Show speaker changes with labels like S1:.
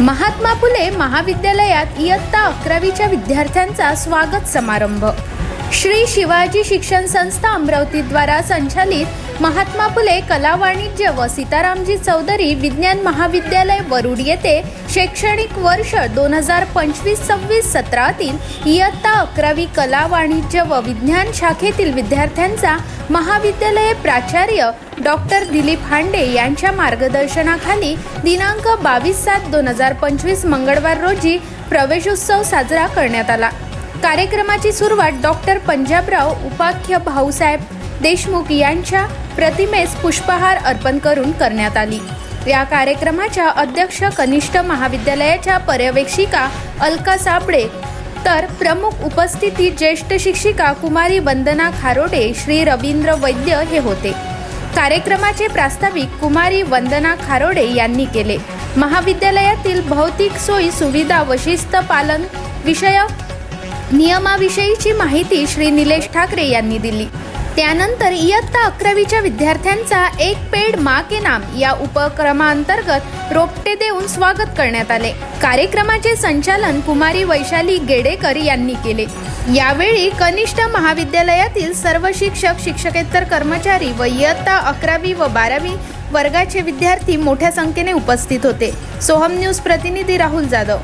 S1: महात्मा फुले महाविद्यालयात इयत्ता अकरावीच्या विद्यार्थ्यांचा स्वागत समारंभ. श्री शिवाजी शिक्षण संस्था अमरावतीद्वारा संचालित महात्मा फुले कला वाणिज्य व सीतारामजी चौधरी विज्ञान महाविद्यालय वरुड येथे शैक्षणिक वर्ष दोन हजार पंचवीस सव्वीस सतरातील इयत्ता अकरावी कला वाणिज्य व विज्ञान शाखेतील विद्यार्थ्यांचा महाविद्यालय प्राचार्य डॉक्टर दिलीप हांडे यांच्या मार्गदर्शनाखाली दिनांक बावीस सात दोन हजार पंचवीस मंगळवार रोजी प्रवेशोत्सव साजरा करण्यात आला. कार्यक्रमाची सुरुवात डॉक्टर पंजाबराव उपाख्य भाऊसाहेब देशमुख यांच्या प्रतिमेस पुष्पहार अर्पण करून करण्यात आली. या कार्यक्रमाच्या अध्यक्ष कनिष्ठ महाविद्यालयाच्या पर्यवेक्षिका अलका साबळे तर प्रमुख उपस्थिती ज्येष्ठ शिक्षिका कुमारी वंदना खारोडे श्री रवींद्र वैद्य हे होते. कार्यक्रमाचे प्रास्ताविक कुमारी वंदना खारोडे यांनी केले. महाविद्यालयातील भौतिक सोयी सुविधा व शिस्त पालन विषयक नियमाविषयीची माहिती श्री निलेश ठाकरे यांनी दिली. त्यानंतर इयत्ता अकरावीच्या विद्यार्थ्यांचा एक पेड मा के नाम या उपक्रमांतर्गत रोपटे देऊन स्वागत करण्यात आले. कार्यक्रमाचे संचालन कुमारी वैशाली गेडेकर यांनी केले. यावेळी कनिष्ठ महाविद्यालयातील सर्व शिक्षक शिक्षकेतर कर्मचारी व इयत्ता अकरावी व बारावी वर्गाचे विद्यार्थी मोठ्या संख्येने उपस्थित होते. सोहम न्यूज प्रतिनिधी राहुल जाधव.